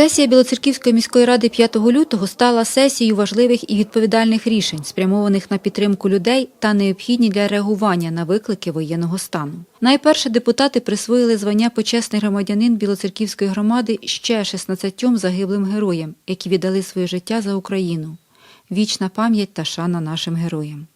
Сесія Білоцерківської міської ради 5 лютого стала сесією важливих і відповідальних рішень, спрямованих на підтримку людей та необхідні для реагування на виклики воєнного стану. Найперше депутати присвоїли звання почесний громадянин Білоцерківської громади ще 16 загиблим героям, які віддали своє життя за Україну. Вічна пам'ять та шана нашим героям.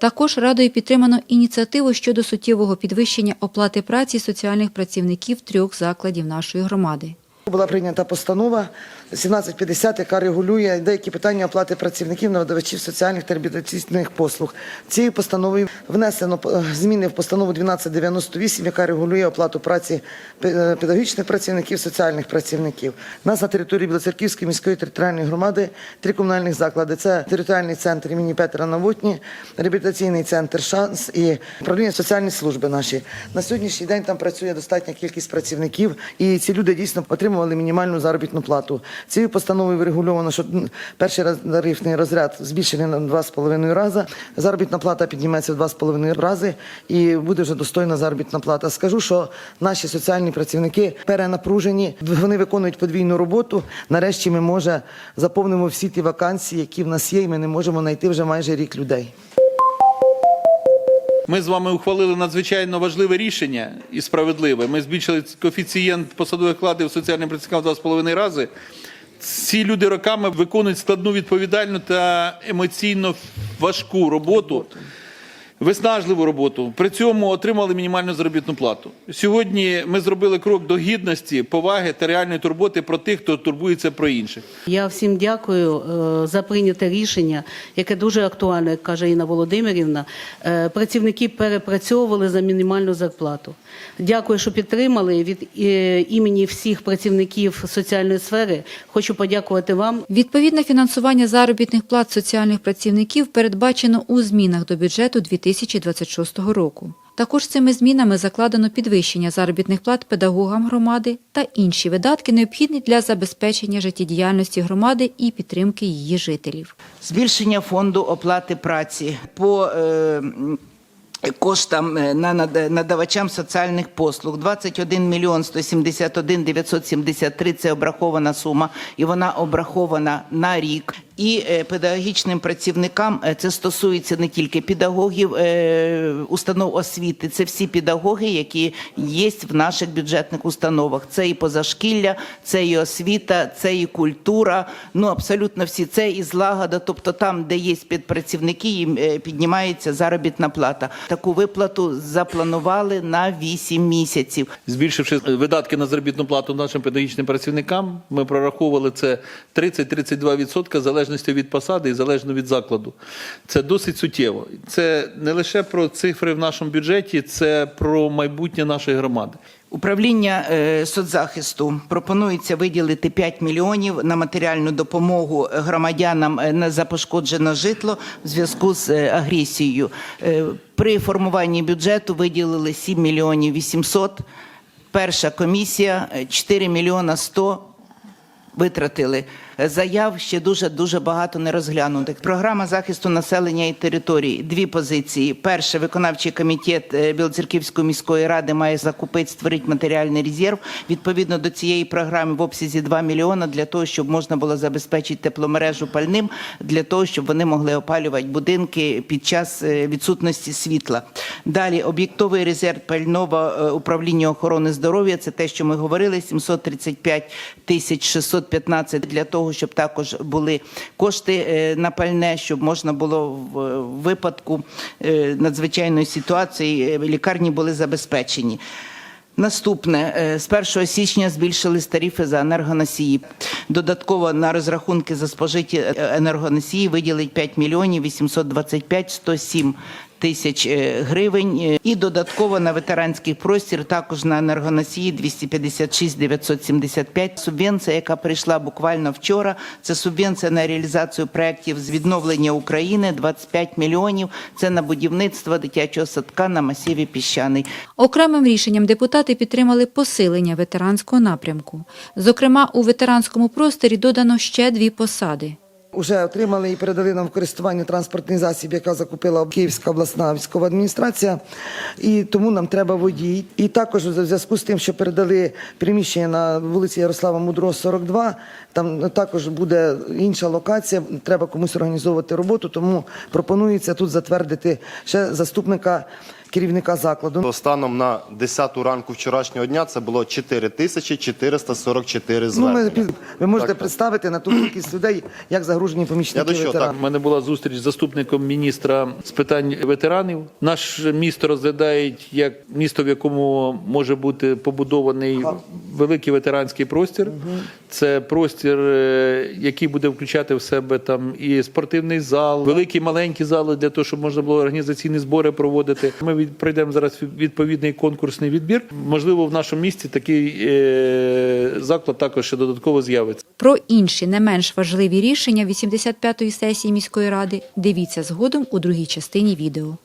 Також радою підтримано ініціативу щодо суттєвого підвищення оплати праці соціальних працівників трьох закладів нашої громади. Була прийнята постанова 1750, яка регулює деякі питання оплати працівників надавачів соціальних та реабілітаційних послуг. Цією постановою внесено е, зміни в постанову 1298, яка регулює оплату праці педагогічних працівників, соціальних працівників. У нас на території Білоцерківської міської територіальної громади три комунальних заклади. Це територіальний центр імені Петра Навотні, реабілітаційний центр Шанс і управління соціальної служби наші. На сьогоднішній день там працює достатня кількість працівників, і ці люди дійсно отримували мінімальну заробітну плату. Цією постановою врегульовано, що перший раз- тарифний розряд збільшений на 2,5 рази. Заробітна плата підніметься в 2,5 рази і буде вже достойна заробітна плата. Скажу, що наші соціальні працівники перенапружені, вони виконують подвійну роботу. Нарешті ми може заповнимо всі ті вакансії, які в нас є, і ми не можемо знайти вже майже рік людей. Ми з вами ухвалили надзвичайно важливе рішення і справедливе. Ми збільшили коефіцієнт посадових вкладів соціальним працівникам з половиною рази. Ці люди роками виконують складну, відповідальну та емоційно важку роботу, виснажливу роботу. При цьому отримали мінімальну заробітну плату. Сьогодні ми зробили крок до гідності, поваги та реальної турботи про тих, хто турбується про інших. Я всім дякую е, за прийняте рішення, яке дуже актуальне, як каже Інна Володимирівна. Е, Працівники перепрацьовували за мінімальну зарплату. Дякую, що підтримали. Від е, імені всіх працівників соціальної сфери хочу подякувати вам. Відповідне фінансування заробітних плат соціальних працівників передбачено у змінах до бюджету 2026 року. Також цими змінами закладено підвищення заробітних плат педагогам громади та інші видатки, необхідні для забезпечення життєдіяльності громади і підтримки її жителів. збільшення фонду оплати праці по е, коштам е, на надавачам соціальних послуг 21 мільйон 171 973 – це обрахована сума, і вона обрахована на рік. І е, педагогічним працівникам е, це стосується не тільки педагогів е, установ освіти, це всі педагоги, які є в наших бюджетних установах. Це і позашкілля, це і освіта, це і культура. Ну абсолютно всі це і злагода. Тобто там, де є підпрацівники, їм піднімається заробітна плата. Таку виплату запланували на 8 місяців. Збільшивши видатки на заробітну плату нашим педагогічним працівникам, ми прораховували це 30-32% в залежності від посади і залежно від закладу. Це досить суттєво. Це не лише про цифри в нашому бюджеті, це про майбутнє нашої громади. Управління е, соцзахисту пропонується виділити 5 мільйонів на матеріальну допомогу громадянам е, на за пошкоджене житло в зв'язку з е, агресією. При формуванні бюджету виділили 7 мільйонів 800. Перша комісія е, 4 мільйона 100 витратили. Заяв ще дуже дуже багато не розглянутих. Програма захисту населення і території. Дві позиції. Перше, виконавчий комітет е, Білоцерківської міської ради має закупити, створити матеріальний резерв. Відповідно до цієї програми в обсязі 2 мільйона для того, щоб можна було забезпечити тепломережу пальним, для того, щоб вони могли опалювати будинки під час е, відсутності світла. Далі об'єктовий резерв пального е, управління охорони здоров'я. Це те, що ми говорили. 735 тисяч 615 для того, щоб також були кошти е, на пальне, щоб можна було в в випадку е, надзвичайної ситуації е, лікарні були забезпечені. Наступне Е, з 1 січня збільшили тарифи за енергоносії. Додатково на розрахунки за спожиті е, енергоносії виділить 5 мільйонів 825 107 тисяч е, гривень. Е, І додатково на ветеранський простір також на енергоносії 256 975. Субвенція, яка прийшла буквально вчора, це субвенція на реалізацію проєктів з відновлення України 25 мільйонів. Це на будівництво дитячого садка на масиві піщаний. Окремим рішенням депутати підтримали посилення ветеранського напрямку. Зокрема, у ветеранському просторі додано ще дві посади. Вже отримали і передали нам в користування транспортний засіб, яка закупила Київська обласна військова адміністрація, і тому нам треба водій. І також у зв'язку з тим, що передали приміщення на вулиці Ярослава Мудрого, 42, там також буде інша локація. Треба комусь організовувати роботу, тому пропонується тут затвердити ще заступника керівника закладу. Станом на 10 ранку вчорашнього дня це було 4 тисячі 444 Ну, звернення. ми, ви можете Так, так. представити на ту кількість людей, як загружені Я помічники до чого, ветеранів. У мене була зустріч з заступником міністра з питань ветеранів. Наше місто розглядають як місто, в якому може бути побудований великий ветеранський простір. Це простір, е, який буде включати в себе там і спортивний зал, великі маленькі зали для того, щоб можна було організаційні збори проводити. Ми від- пройдемо зараз відповідний конкурсний відбір. Можливо, в нашому місті такий е, заклад також ще додатково з'явиться. Про інші не менш важливі рішення 85-ї сесії міської ради дивіться згодом у другій частині відео.